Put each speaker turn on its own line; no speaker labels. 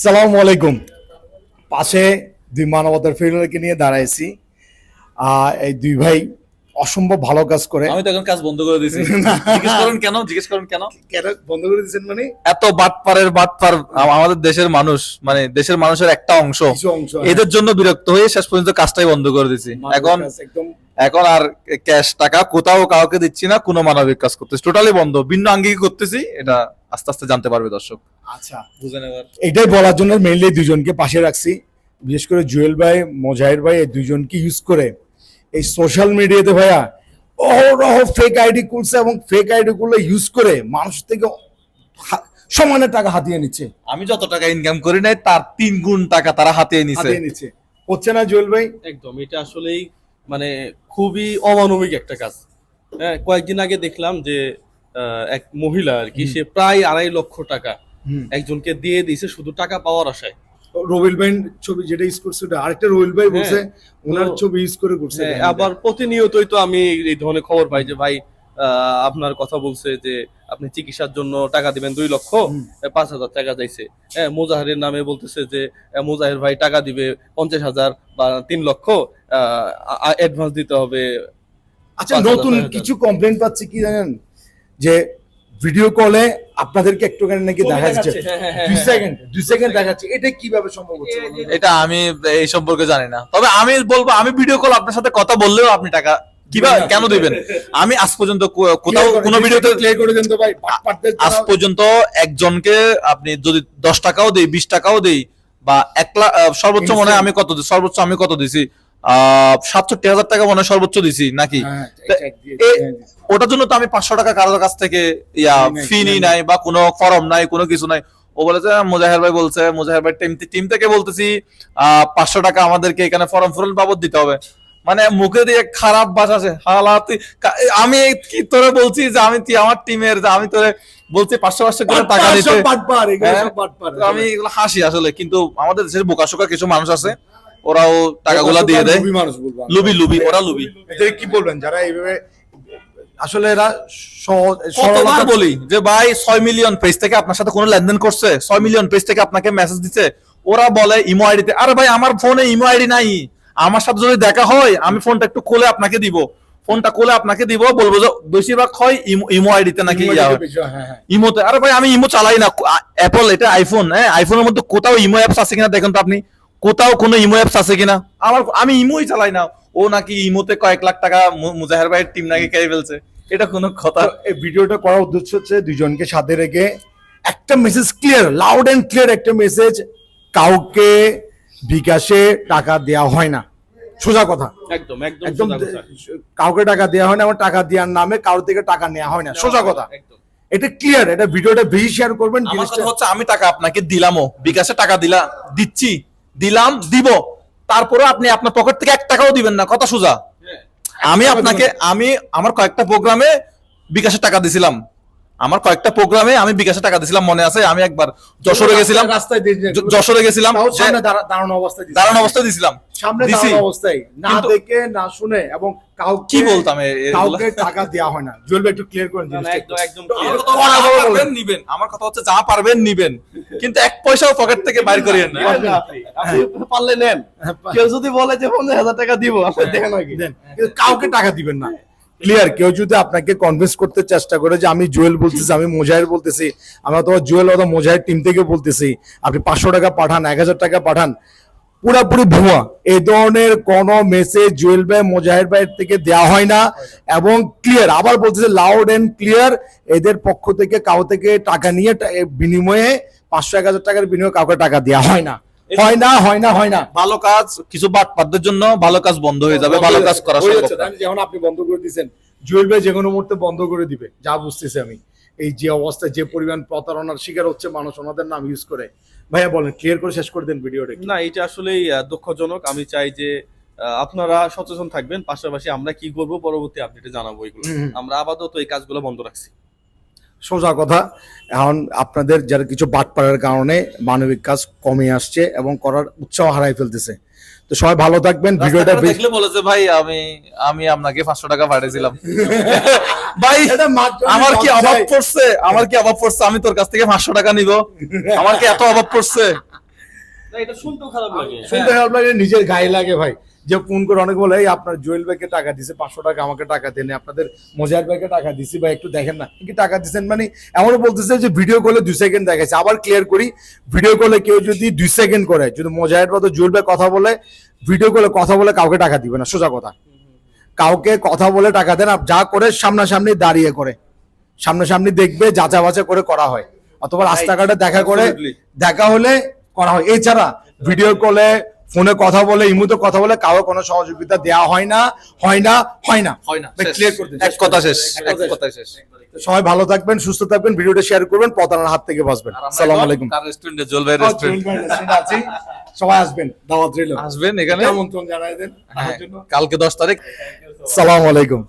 সালাম আলাইকুম। পাশে দুই মানবতার ফেরিওয়ালাকে নিয়ে দাঁড়াইছি। এই দুই ভাই অসম্ভব ভালো কাজ করে।
আমি তো এখন কাজ বন্ধ করে দিয়েছি। জিজ্ঞেস করেন কেন? জিজ্ঞেস করেন কেন?
কেন বন্ধ করে দিয়েছেন মানে?
এত বাটপারের বাটপার আম- আমাদের দেশের মানুষ মানে দেশের মানুষের একটা অংশ। এদের জন্য বিরক্ত হয়ে শেষ পর্যন্ত কাজটাই বন্ধ করে
মানবিক
এখন
একদম
এখন আর ক্যাশ টাকা কোথাও কাউকে দিচ্ছি না কোনো মানবিক কাজ করতেছি টোটালি বন্ধ ভিন্ন আঙ্গিক করতেছি এটা আস্তে আস্তে জানতে পারবে দর্শক।
আচ্ছা।
বুঝেন এবার
এটাই বলার জন্য মেইনলি দুজনকে পাশে রাখছি। বিশেষ করে জুয়েল ভাই মোজাহির ভাই এই দুজনকে ইউজ করে এই সোশ্যাল মিডিয়াতে ভাইয়া অহরহ ফেক আইডি খুলছে এবং ফেক আইডি গুলো ইউজ করে মানুষ থেকে সমানে টাকা হাতিয়ে নিচ্ছে।
আমি যত টাকা ইনকাম করি নাই তার তিন গুণ টাকা তারা হাতিয়ে
নিচ্ছে। হচ্ছে না জুয়েল ভাই?
একদম এটা আসলেই মানে খুবই অমানবিক একটা কাজ। হ্যাঁ কয়েকদিন আগে দেখলাম যে এক মহিলা আর কি সে প্রায় আড়াই লক্ষ টাকা একজনকে দিয়ে দিয়েছে শুধু টাকা পাওয়ার আশায়।
রবিল ভাই ছবি যেটা ইউজ করছে ওটা আরেকটা রবিল ভাই বলছে ওনার ছবি ইউজ করে করছে
হ্যাঁ, আবার প্রতিনিয়তই তো আমি এই ধরনের খবর পাই যে ভাই আপনার কথা বলছে যে আপনি চিকিৎসার জন্য টাকা দিবেন দুই লক্ষ পাঁচ হাজার টাকা চাইছে হ্যাঁ মোজাহারের নামে বলতেছে যে মোজাহের ভাই টাকা দিবে পঞ্চাশ হাজার বা তিন লক্ষ অ্যাডভান্স দিতে হবে।
আচ্ছা নতুন কিছু কমপ্লেন পাচ্ছি কি জানেন? যে ভিডিও কলে আপনাদেরকে একটুখানি নাকি দেখা যাচ্ছে
হ্যাঁ, হ্যাঁ, হ্যাঁ,
দুই। সেকেন্ড দুই সেকেন্ড দেখাচ্ছে। এটা কীভাবে সম্ভব হচ্ছে
এটা আমি এই সম্পর্কে জানি না। তবে আমি বলব আমি ভিডিও কল আপনার সাথে কথা বললেও আপনি টাকা কীভাবে? কেন দিবেন? আমি আজ পর্যন্ত কোথাও কোনো ভিডিওতে
ক্লিয়ার করে দেন তো ভাই
আজ পর্যন্ত একজনকে আপনি যদি দশ টাকাও দেই বিশ টাকাও দেই বা এক লাখ সর্বোচ্চ মনে আমি কত সর্বোচ্চ আমি কত দিছি? সাতষট্টি হাজার টাকা মনে সর্বোচ্চ দিছি নাকি?
হ্যাঁ, হ্যাঁ,
ওটার জন্য তো আমি পাঁচশো টাকা কারোর কাছ থেকে ইয়া
ফি নাই,
বা কোনো ফরম নাই কোনো কিছু নাই। ও বলেছে মুজাহের ভাই বলছে মুজাহের ভাই টিম টিম থেকে বলতেছি আহ পাঁচশো টাকা আমাদেরকে এখানে ফর্ম ফুরল বাবদ দিতে হবে। মানে মুখে দিয়ে খারাপ ভাষা আছে। হালাতি আমি কি তোরে বলছি যে আমি তুই আমার টিমের যে আমি তোরে বলছি পাঁচশো পাঁচশো করে টাকা দিতে। হ্যাঁ, আমি এগুলো হাসি আসলে কিন্তু আমাদের দেশের বোকাশোকা কিছু মানুষ আছে ওরাও টাকাগুলা দিয়ে দেয়।
আমি।
লুবি লুবি ওরা লুবি।
এদের কি বলবেন যারা এইভাবে আসলে এরা সরলতা-
বলি যে ভাই ছয় মিলিয়ন পেজ থেকে আপনার সাথে কোনো লেনদেন করছে? ছয় মিলিয়ন পেজ থেকে আপনাকে মেসেজ দিচ্ছে ওরা বলে ইমো আইডিতে আরে ভাই আমার ফোনে ইমো আইডি নাই। আমার সাথে যদি দেখা হয় আমি ফোনটা একটু খুলে আপনাকে দিব। ফোনটা খুলে আপনাকে দিব বলব যে বেশিরভাগ হয় ইমো আইডিতে নাকি হয়।
হ্যাঁ।
ইমোতে। আরে ভাই আমি ইমো চালাই না। অ্যাপল এটা আইফোন হ্যাঁ? আইফোনের মধ্যে কোথাও ইমো অ্যাপস আছে কিনা দেখুন তো আপনি। কোথাও কোনো ইমো অ্যাপস আছে কিনা? আমার আমি ইমোই চালাই না। ও নাকি ইমোতে কয়েক লাখ টাকা মুজাহের ভাইয়ের টিম নাকি খেয়ে ফেলছে। এটা কোনো কথা।
এই ভিডিওটা করার উদ্দেশ্য হচ্ছে দুজনকে সাথে রেখে একটা message clear loud and clear একটা মেসেজ কাউকে বিকাশে টাকা দেওয়া হয় না। সোজা কথা।
একদম একদম
একদম কাউকে টাকা দেওয়া হয় না এবং টাকা দেওয়ার নামে কারোর থেকে টাকা নেওয়া হয় না। সোজা কথা। এটা ক্লিয়ার এটা ভিডিওটা বেশি শেয়ার করবেন জিনিসটা
হচ্ছে আমি টাকা আপনাকে দিলামও। বিকাশে টাকা দিলা দিচ্ছি। দিলাম দিব। তারপরে আপনি আপনার পকেট থেকে এক টাকাও দিবেন না। কথা সোজা।
হ্যাঁ।
আমি আপনাকে আমি আমার কয়েকটা প্রোগ্রামে বিকাশে টাকা দিছিলাম। আমার কয়েকটা প্রোগ্রামে আমি বিকাশে টাকা দিছিলাম মনে আছে? আমি একবার যশোরে গেছিলাম।
রাস্তায়
যশোরে গেছিলাম।
দাঁড়ানো অবস্থায়
দাঁড়ানো অবস্থায় দিছিলাম
সামনে দাঁড়ানো অবস্থায়। না দেখে না শুনে এবং কাউকে
কি বলতাম
কাউকে টাকা দেওয়া হয় না। জুয়েল একটু ক্লিয়ার করেন জিনিসটা
একদম একদম
আমার
clear।
কথা হচ্ছে যা পারবেন নিবেন। আমার কথা হচ্ছে যা পারবেন নিবেন। কিন্তু এক পয়সাও পকেট থেকে বাইর করিয়েন না।
আপনি। পারলে নেন। কেউ যদি বলে যে পঞ্চাশ হাজার টাকা দিব আপনি
দেন। কিন্তু কাউকে টাকা দিবেন না। ক্লিয়ার কেউ যদি আপনাকে কনভিন্স করতে চেষ্টা করে যে আমি জুয়েল বলতেছি, আমি মোজাহির বলতেছি, আমরা তোমার জুয়েল অথবা মোজাহির টিম থেকে বলতেছি, আপনি পাঁচশো টাকা পাঠান, এক হাজার টাকা পাঠান, পুরাপুরি ভুয়া। এই ধরনের কোন মেসেজ জুয়েল ভাই, মোজাহির ভাইয়ের থেকে দেওয়া হয় না এবং ক্লিয়ার আবার বলতেছে লাউড এন্ড ক্লিয়ার এদের পক্ষ থেকে কাউ থেকে টাকা নিয়ে বিনিময়ে পাঁচশো, এক হাজার টাকার বিনিময়ে কাউকে টাকা দেওয়া হয় না। হয় না হয় না হয় না।
ভালো কাজ কিছু বাটপাতদের জন্য ভালো কাজ বন্ধ হয়ে যাবে ভালো কাজ করা সম্ভব?
যেমন আপনি বন্ধ করে দিয়েছেন জুয়েল ভাই যে কোনো মুহূর্তে বন্ধ করে দিবে যা বুঝতেছি আমি। এই যে অবস্থায় যে পরিমাণ প্রতারণার শিকার হচ্ছে মানুষ ওনাদের নাম ইউজ করে। ভাইয়া বলেন ক্লিয়ার করে শেষ করে দেন ভিডিওটা
না এটা আসলেই দুঃখজনক। আমি চাই যে আপনারা সচেতন থাকবেন পাশাপাশি আমরা কি করব পরবর্তী আপডেটে জানাব এগুলো। আমরা আপাতত এই কাজগুলো বন্ধ রাখছি।
সোজা কথা এখন আপনাদের যারা কিছু বাটপাড়ার কারণে মানবিক কাজ কমে আসছে এবং করার উৎসাহ হারাই ফেলতেছে। তো সবাই ভালো থাকবেন ভিডিওটা
দেখলে বলেছে ভাই আমি আমি আপনাকে পাঁচশো টাকা পাঠিয়েছিলাম। ভাই আমার কি অভাব পড়ছে? আমার কি অভাব পড়ছে? আমি তোর কাছ থেকে পাঁচশো টাকা নিব। আমার কি এত অভাব পড়ছে?
এটা শুনতেও খারাপ লাগে।
শুনতে খারাপ লাগে নিজের গায়ে লাগে ভাই। যে ফোন করে অনেক বলে এই আপনার জুয়েল ভাইকে টাকা দিছে পাঁচশো টাকা আমাকে টাকা দেন আপনাদের মোজাহির ভাইকে টাকা দিছি বা একটু দেখেন না। কি টাকা দিচ্ছেন মানে এমনও বলতেছে যে ভিডিও কলে দুই সেকেন্ড দেখাচ্ছে আবার ক্লিয়ার করি ভিডিও কলে কেউ যদি দুই সেকেন্ড করে যদি মোজাহির বা তো জুয়েল ভাই কথা বলে ভিডিও কলে কথা বলে কাউকে টাকা দিবে না সোজা কথা। কাউকে কথা বলে টাকা দেন আর যা করে সামনাসামনি দাঁড়িয়ে করে। সামনাসামনি দেখবে যাচা বাচা করে করা হয়। অথবা রাস্তাঘাটে দেখা করে দেখা হলে করা হয়। এছাড়া ভিডিও কলে ফোনে কথা বলে ইমুতে কথা বলে কারও কোনো সহযোগিতা দেওয়া হয় না হয় না হয় না।
হয় না
ক্লিয়ার করে
এক কথা শেষ
এক কথা
শেষ।
সবাই ভালো থাকবেন সুস্থ থাকবেন ভিডিওটা শেয়ার করবেন পতানার হাত থেকে বাঁচবেন। সালাম আলাইকুম।
রেস্টুরেন্টে জল ভাই রেস্টুরেন্ট
আছি। সবাই আসবেন দাওয়াত রইল।
আসবেন এখানে?
আমন্ত্রণ জানাই দেন
হ্যাঁ, কালকে দশ তারিখ।
সালাম আলাইকুম।